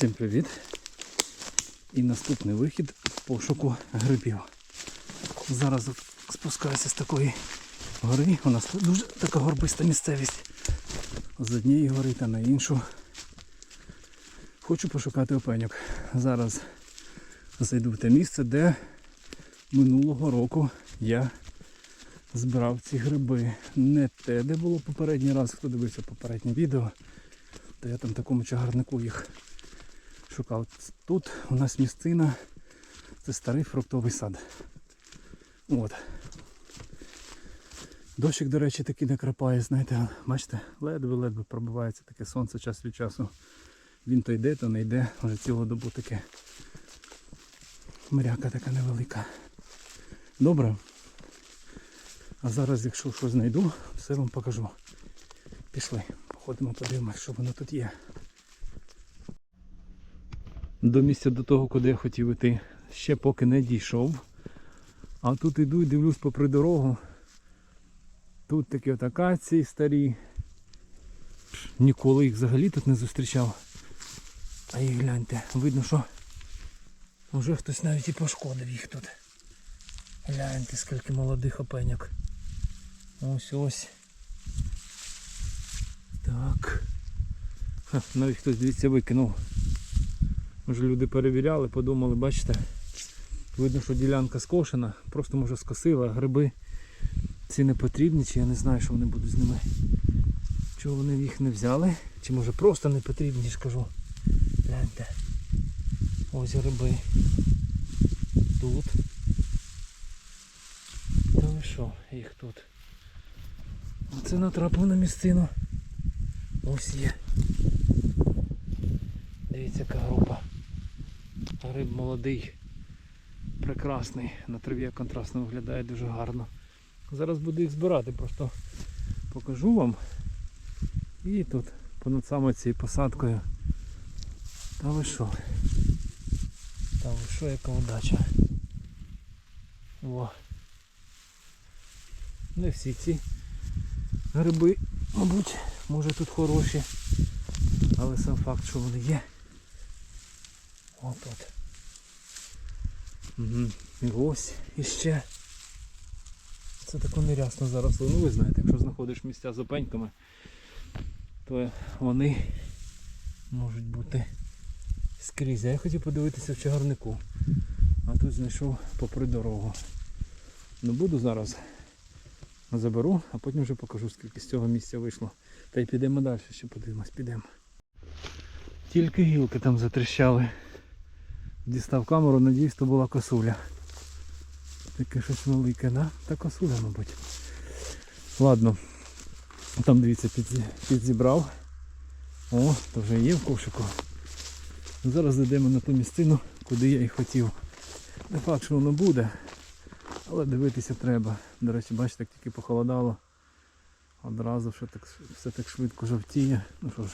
Всім привіт! І наступний вихід в пошуку грибів. Зараз спускаюся з такої гори. У нас дуже така горбиста місцевість. З однієї гори та на іншу. Хочу пошукати опеньок. Зараз зайду в те місце, де минулого року я збирав ці гриби. Не те, де було попередній раз, хто дивився попереднє відео, то я там такому чагарнику їх шукав. Тут у нас місцина, це старий фруктовий сад. От. Дощик, до речі, такий не крапає, знаєте, бачите, ледве-ледве пробивається таке сонце час від часу. Він то йде, то не йде, вже цілу добу таке. Мряка така невелика. Добре. А зараз, якщо щось знайду, все вам покажу. Пішли, походимо, подивимось, що воно тут є. До місця до того, куди я хотів іти, ще поки не дійшов. А тут іду і дивлюсь попри дорогу. Тут такі от акації старі. Ніколи їх взагалі тут не зустрічав. А їх гляньте, видно, що вже хтось навіть і пошкодив їх тут. Гляньте, скільки молодих опеньок. Ось ось. Так. Ха, навіть хтось дивіться викинув. Може люди перевіряли, подумали, бачите, видно, що ділянка скошена, просто може скосила, гриби ці не потрібні, чи я не знаю, що вони будуть з ними. Чого вони їх не взяли, чи може просто не потрібні, ж кажу. Гляньте. Ось гриби. Тут. Та ви що, їх тут. Оце натрапив на місцину. Ось є. Дивіться, яка група. Гриб молодий, прекрасний. На траві контрастно виглядає дуже гарно. Зараз буду їх збирати, просто покажу вам. І тут понад саме цією посадкою. Та ви що? Та ви що, яка удача. О. Не всі ці гриби, мабуть, може тут хороші. Але сам факт, що вони є. От от. Угу. І ось іще. Це тако нерясно зараз. Ну ви знаєте, якщо знаходиш місця з опеньками, то вони можуть бути скрізь. А я хотів подивитися в чагарнику. А тут знайшов попри дорогу. Ну буду зараз. Заберу, а потім вже покажу, скільки з цього місця вийшло. Та й підемо далі, ще подивимось, підемо. Тільки гілки там затріщали. Дістав камеру, надіюсь, то була косуля. Таке щось велике, да? Та косуля, мабуть. Ладно. Там дивіться, підзібрав. О, то вже є в кошику. Зараз зайдемо на ту місцину, куди я і хотів. Не факт, що воно буде, але дивитися треба. До речі, бачите, як тільки похолодало. Одразу все так, все так швидко жовтіє. Ну що ж,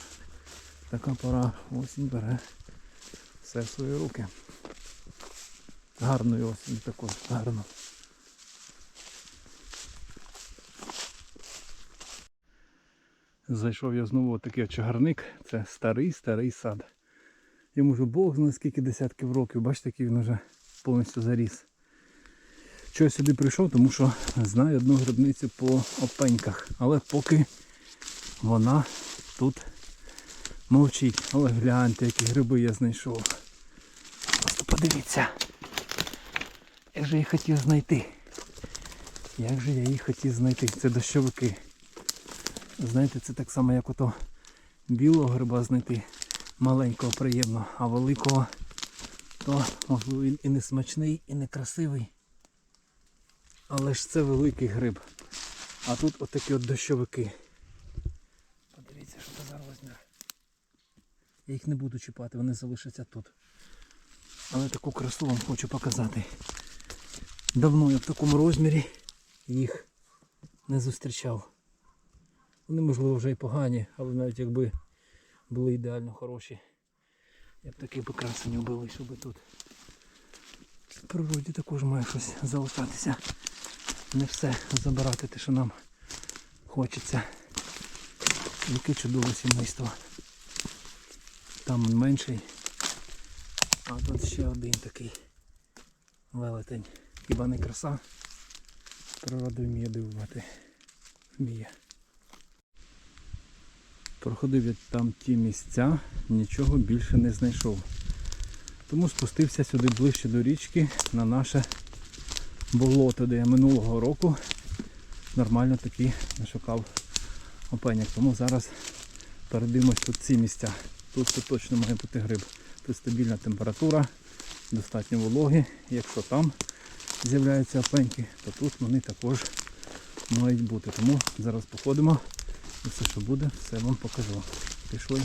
така пора осінь бере все в свої руки. Гарної осінь також, гарно. Зайшов я знову такий от чагарник. Це старий-старий сад. Йому вже Бог знає скільки десятків років. Бачите, який він вже повністю заріс. Чого я сюди прийшов, тому що знаю одну грибницю по опеньках. Але поки вона тут мовчить. Але гляньте, які гриби я знайшов. Просто подивіться. Як же я хотів знайти. Як же я їх хотів знайти? Це дощовики. Знаєте, це так само, як ото білого гриба знайти. Маленького приємно, а великого то можливо він і не смачний, і не красивий. Але ж це великий гриб. А тут отакі от дощовики. Подивіться, що це за розмір. Я їх не буду чіпати, вони залишаться тут. Але таку красу вам хочу показати. Давно я в такому розмірі їх не зустрічав. Вони можливо вже і погані, але навіть якби були ідеально хороші. Я б таких би красень убили, щоб тут. В природі також має щось залишатися. Не все забирати те, що нам хочеться. Яке чудове сімейство. Там він менший, А тут ще один такий велетень. Хіба не краса? Природа вміє дивувати. Вміє. Проходив я там ті місця, нічого більше не знайшов. Тому спустився сюди ближче до річки на наше болото, де я минулого року нормально таки нашукав опеньок. Тому зараз передивимось тут ці місця. Тут це точно має бути гриб. Тут стабільна температура, достатньо вологи. Якщо там з'являються опеньки, то тут вони також мають бути. Тому зараз походимо і все, що буде, все вам покажу. Пішли.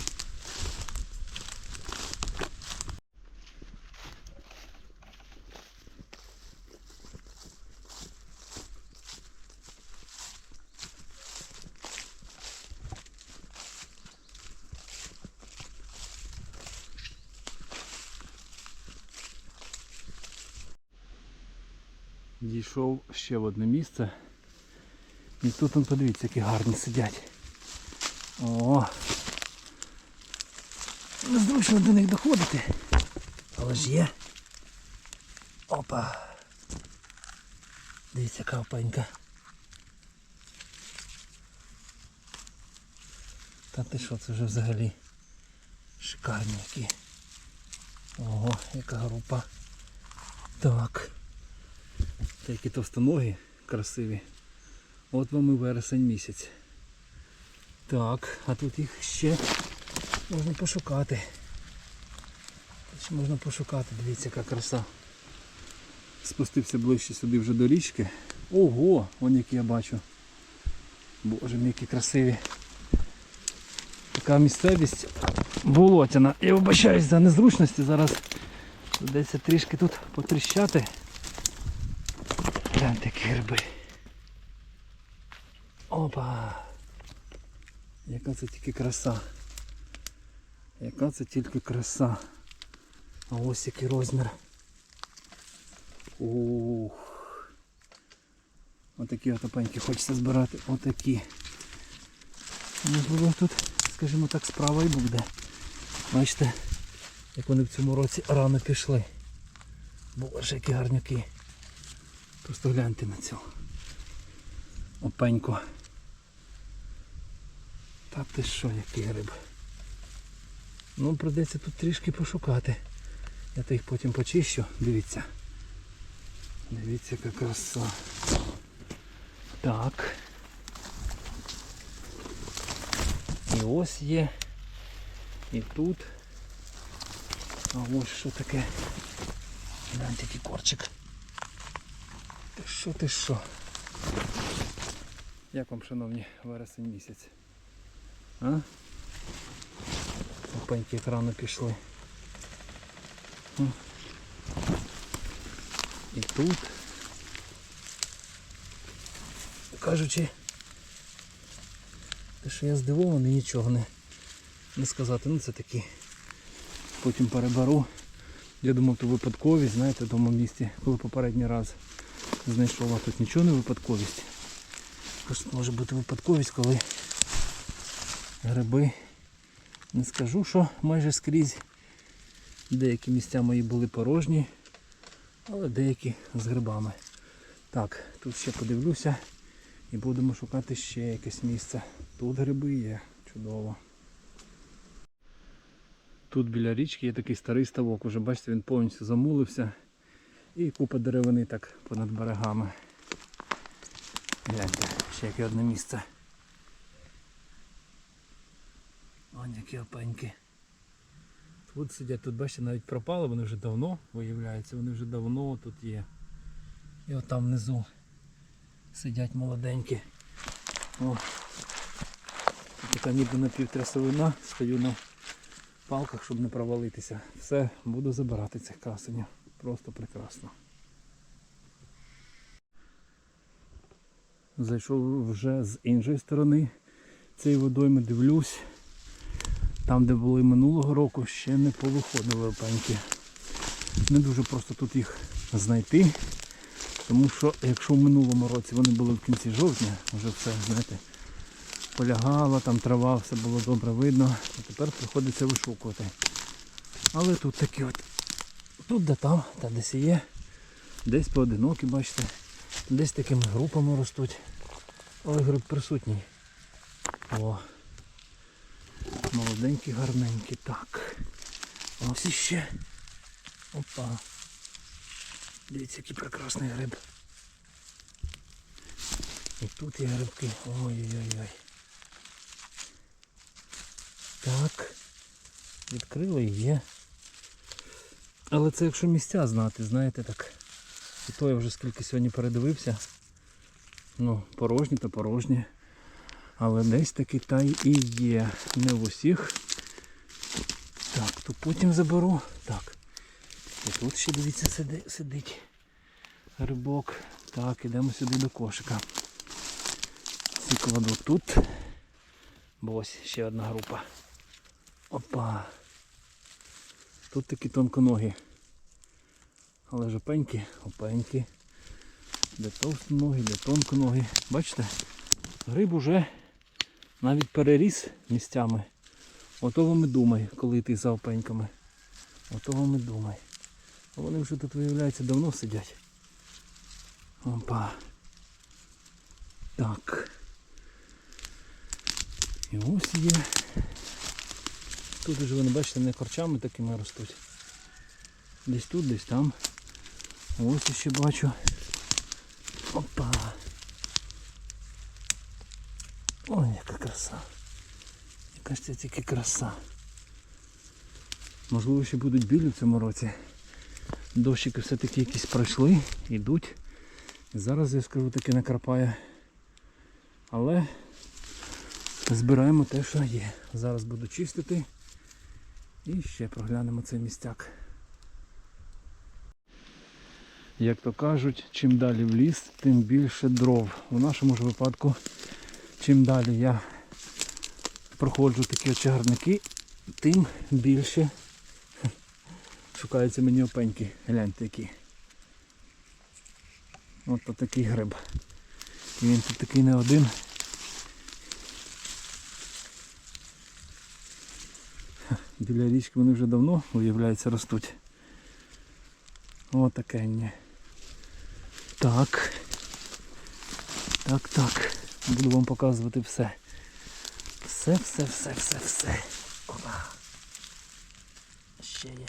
Дійшов ще в одне місце. І тут он подивіться, які гарні сидять. О! Незручно до них доходити. Але ж є. Опа. Дивіться, яка опенька. Та ти що, це вже взагалі шикарні які. Ого, яка група. Так. Які товстоногі красиві. От вам і вересень місяць. Так, а тут їх ще можна пошукати. Тут ще можна пошукати, дивіться, яка краса. Спустився ближче сюди вже до річки. Ого, вон які я бачу. Боже мій, які красиві. Така місцевість болотяна. Я вибачаюсь за незручності, зараз придеться трішки тут потріщати. Гляньте, які гриби. Опа! Яка це тільки краса. Яка це тільки краса. А ось який розмір. Ух. Отакі отопеньки хочеться збирати. Отакі. Можливо тут, скажімо так, справа і буде. Бачите, як вони в цьому році рано пішли. Боже, які гарнюки. Просто гляньте на цю опеньку. Та ти що, який гриб. Ну, придеться тут трішки пошукати. Я то їх потім почищу. Дивіться. Дивіться, яка краса. Так. І ось є. І тут. А ось що таке. Гляньте, який корчик. Ти що, ти що? Як вам, шановні, вересень місяць? А? Опеньки як рано пішли. І тут. Кажучи, те, що я здивований, нічого не, не сказати. Ну це такі. Потім переберу. Я думав, то випадковість, знаєте, в тому місці, коли попередній раз знайшов, а тут нічого не випадковість. Також може бути випадковість, коли гриби, не скажу, що майже скрізь. Деякі місця мої були порожні, але деякі з грибами. Так, тут ще подивлюся і будемо шукати ще якесь місце. Тут гриби є, чудово. Тут біля річки є такий старий ставок, уже бачите, він повністю замулився. І купа деревини так понад берегами. Гляньте, ще яке одне місце. Вон які опеньки. Тут сидять, тут бачите, навіть пропали, вони вже давно виявляються, вони вже давно тут є. І от там внизу сидять молоденькі. О, така ніби напівтрясовина, стою на палках, щоб не провалитися. Все, буду забирати цих красенів. Просто прекрасно. Зайшов вже з іншої сторони цієї водойми, дивлюсь. Там, де були минулого року, ще не повиходили опеньки. Не дуже просто тут їх знайти. Тому що якщо в минулому році вони були в кінці жовтня, вже все, знаєте, полягало, там трава, все було добре видно, а тепер приходиться вишукувати. Але тут такі от тут, де там, та десь є. Десь поодинокі, бачите. Десь такими групами ростуть. Але гриб присутній. О. Молоденький, гарненький. Так. Ось іще. Опа. Дивіться, який прекрасний гриб. І тут є грибки. Ой-ой-ой. Так. Відкрили і є. Але це якщо місця знати, знаєте так. І то я вже скільки сьогодні передивився. Ну, порожні то порожні. Але десь таки та і є. Не в усіх. Так, то потім заберу. Так. І тут ще дивіться сиди, сидить рибок. Так, ідемо сюди до кошика. Ці кладу тут. Бо ось ще одна група. Опа. Тут такі тонконогі. Але ж опенькі, опенькі. Де товстоногі, де тонконогі. Бачите? Гриб уже навіть переріс місцями. Ото вам і думай, коли йти за опеньками. Ото вам і думай. А вони вже тут, виявляється, давно сидять. Опа. Так. І ось є. Тут вже вони, бачите, не корчами такими ростуть. Десь тут, десь там. Ось ще бачу. Опа. Ой, яка краса. Яка ж це тільки краса. Можливо, ще будуть білі в цьому році. Дощики все-таки якісь пройшли, йдуть. Зараз я скажу таки накрапає. Але збираємо те, що є. Зараз буду чистити. І ще проглянемо цей містяк. Як то кажуть, чим далі в ліс, тим більше дров. У нашому ж випадку, чим далі я проходжу такі очагарники, тим більше шукаються мені опеньки. Гляньте які. От такий гриб. І він тут такий не один. Біля річки вони вже давно, виявляється, ростуть. Отакенні. Так. Так, так. Буду вам показувати все. Все, все, все, все, все. Опа. Ще є.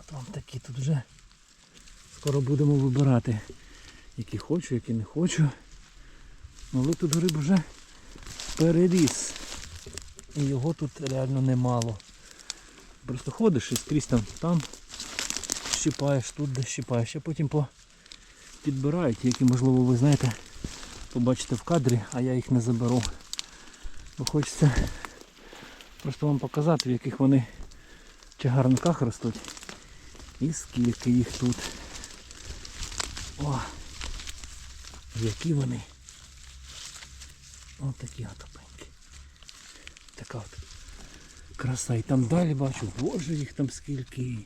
От вам такі тут вже. Скоро будемо вибирати, які хочу, які не хочу. Але тут гриб вже переріс. І його тут реально немало. Просто ходиш і скрізь там, там щипаєш, тут де щипаєш, а потім по... підбирають, які можливо ви знаєте, побачите в кадрі, а я їх не заберу. Бо хочеться просто вам показати, в яких вони чагарниках ростуть. І скільки їх тут. О! Які вони. Ось такі от от краса. І там далі бачу, боже їх там скільки.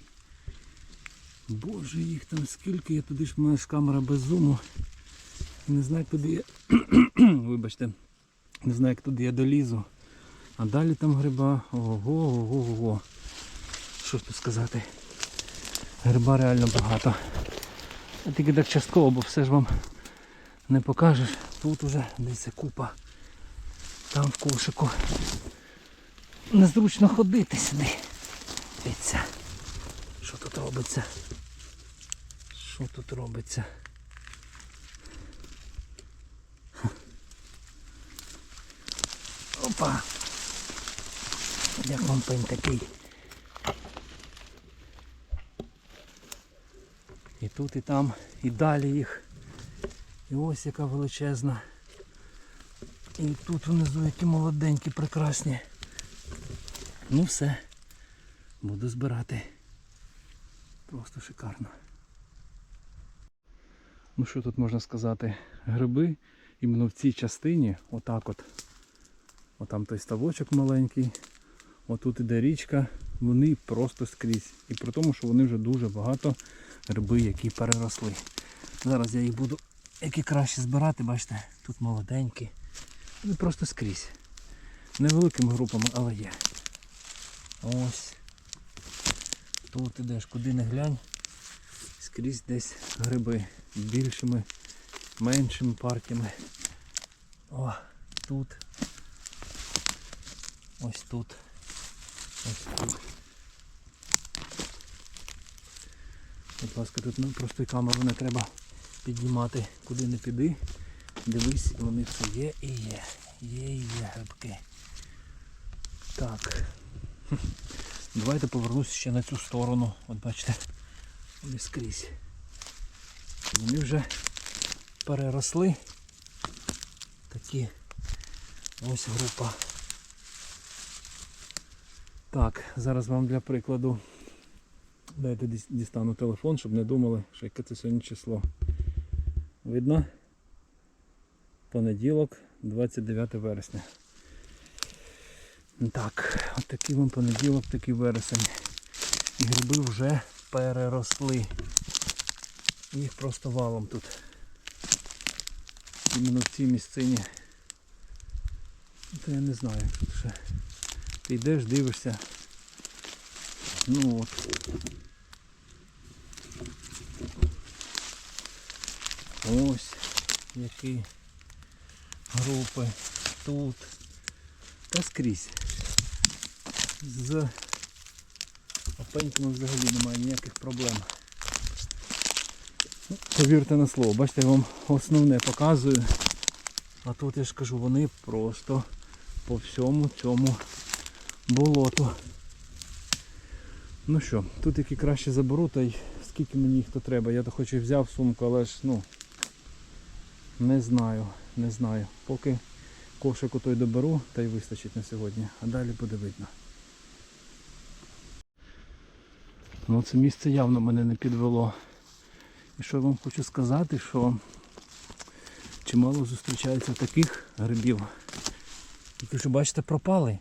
Боже їх там скільки. Я туди ж в мене ж камера без зуму. Не знаю куди я. Вибачте. Не знаю як туди я долізу. А далі там гриба. Ого, ого, ого. Що тут сказати? Гриба реально багато. А тільки так частково, бо все ж вам не покажеш. Тут уже десь купа. Там в кошику. Незручно ходити сюди. Дивіться. Що тут робиться? Що тут робиться? Опа! Як вам пень такий? І тут, і там, і далі їх. І ось яка величезна. І тут внизу які молоденькі, прекрасні. Ну все. Буду збирати. Просто шикарно. Ну що тут можна сказати? Гриби іменно в цій частині, отак от. Отам той ставочок маленький. Отут іде річка, вони просто скрізь. І при тому, що вони вже дуже багато гриби, які переросли. Зараз я їх буду які краще збирати, бачите, тут молоденькі. Вони просто скрізь. Невеликими групами, але є. Ось. Тут ідеш, куди не глянь, скрізь десь гриби більшими, меншими партіями. О, тут. Ось тут. Ось тут. Будь ласка, тут ну, просто камеру не треба піднімати. Куди не піди. Дивись, вони все є і є. Є і є грибки. Так. Давайте повернуся ще на цю сторону. От бачите, вони скрізь. Вони вже переросли. Такі ось група. Так, зараз вам для прикладу дайте дістану телефон, щоб не думали, що яке це сьогодні число. Видно? Понеділок, 29 вересня. Так, от такий вам понеділок, такий вересень. І гриби вже переросли. Їх просто валом тут. Іменно в цій місцині. То я не знаю, як тут ще. Ти йдеш, дивишся. Ну от. Ось які групи тут. Та скрізь. З опеньками взагалі немає ніяких проблем. Ну, Повірте на слово, бачите, я вам основне показую. А тут я ж кажу, вони просто по всьому цьому болоту. Ну що, тут які краще заберу, та й скільки мені їх то треба. Я то хоч і взяв сумку, але ж ну не знаю, не знаю. Поки кошик той доберу, та й вистачить на сьогодні. А далі буде видно. Ну це місце явно мене не підвело. І що я вам хочу сказати, що чимало зустрічається таких грибів, які що бачите пропали.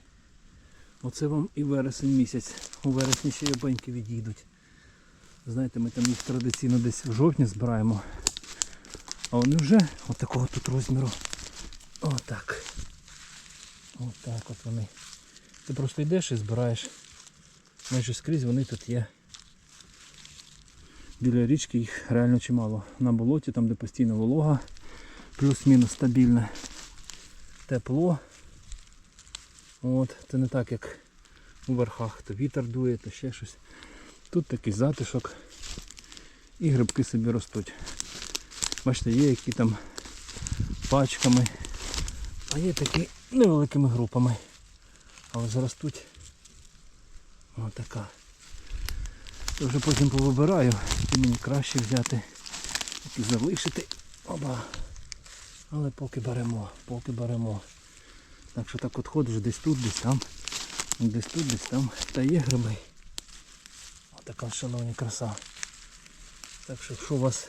Оце вам і вересень місяць. У вересні ще ябеньки відійдуть. Знаєте, ми там їх традиційно десь в жовтні збираємо. А вони вже отакого тут розміру. Отак. Отак от вони. Ти просто йдеш і збираєш. Майже скрізь вони тут є. Біля річки їх реально чимало. На болоті, там де постійно волога, плюс-мінус стабільне тепло. От, це не так як у верхах, то вітер дує, то ще щось. Тут такий затишок і грибки собі ростуть. Бачите, є які там пачками, а є такі невеликими групами. Але заростуть отака. Я вже потім повибираю, і мені краще взяти, які залишити. Оба. Але поки беремо, поки беремо. Так що так от ходиш десь тут, десь там, десь тут, десь там. Та є гриби. Отака шановні краса. Так що якщо у вас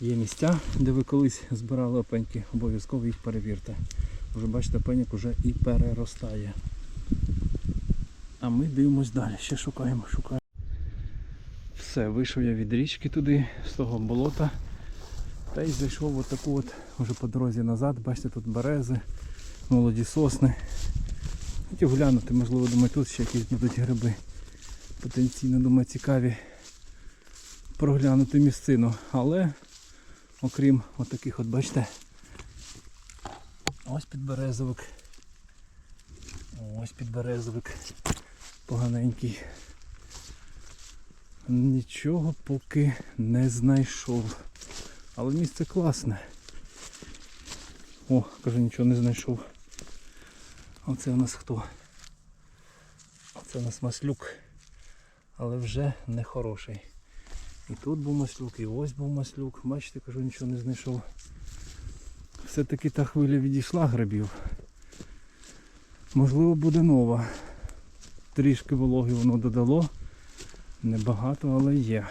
є місця, де ви колись збирали опеньки, обов'язково їх перевірте. Вже бачите, опеньок вже і переростає. А ми дивимось далі, ще шукаємо, шукаємо. Все, вийшов я від річки туди, з того болота. Та й зайшов от таку от вже по дорозі назад. Бачите, тут берези, молоді сосни. Хотів глянути, можливо, думаю, тут ще якісь будуть гриби. Потенційно, думаю, цікаві проглянути місцину. Але окрім от таких от, бачите, ось підберезовик. Ось підберезовик поганенький. Нічого поки не знайшов. Але місце класне. О, кажу, нічого не знайшов. Оце у нас хто? Оце у нас маслюк. Але вже не хороший. І тут був маслюк, і ось був маслюк. Бачите, кажу, нічого не знайшов. Все-таки та хвиля відійшла грибів. Можливо буде нова. Трішки вологи воно додало. Небагато, але є.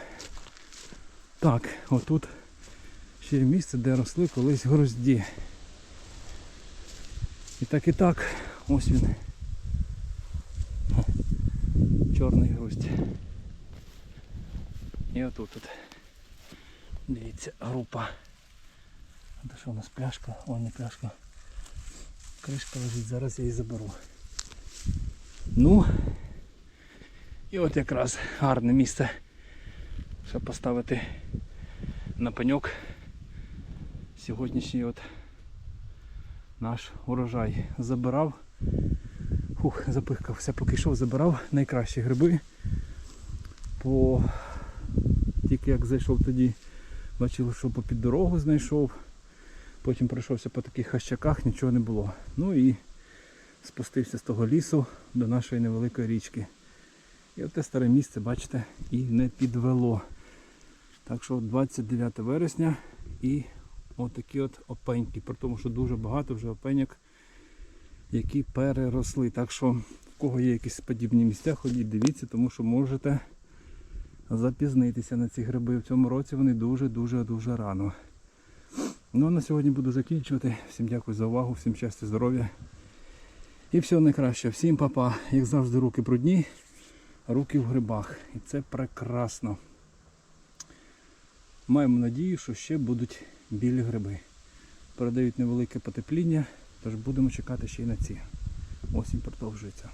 Так, отут ще є місце, де росли колись грозді. І так і так, ось він. Чорний гроздь. І отут тут. Дивіться, група. А то що у нас пляшка? Ой, не пляшка. Кришка лежить, зараз я її заберу. Ну, І от якраз гарне місце, щоб поставити на пеньок сьогоднішній от наш урожай. Забирав, фух, запихкався, поки йшов, забирав найкращі гриби. По... Тільки як зайшов тоді, бачив, що попід дорогу знайшов. Потім пройшовся по таких хащаках, нічого не було. Ну і спустився з того лісу до нашої невеликої річки. І от те старе місце, бачите, і не підвело. Так що 29 вересня і отакі от опеньки. При тому, що дуже багато вже опеньок, які переросли. Так що в кого є якісь подібні місця, ходіть, дивіться, тому що можете запізнитися на ці гриби. В цьому році вони дуже-дуже дуже рано. Ну а на сьогодні буду закінчувати. Всім дякую за увагу, всім щастя, здоров'я. І всього найкраще. Всім папа, як завжди, руки брудні, руки в грибах. І це прекрасно. Маємо надію, що ще будуть білі гриби. Передають невелике потепління, тож будемо чекати ще й на ці. Осінь продовжується.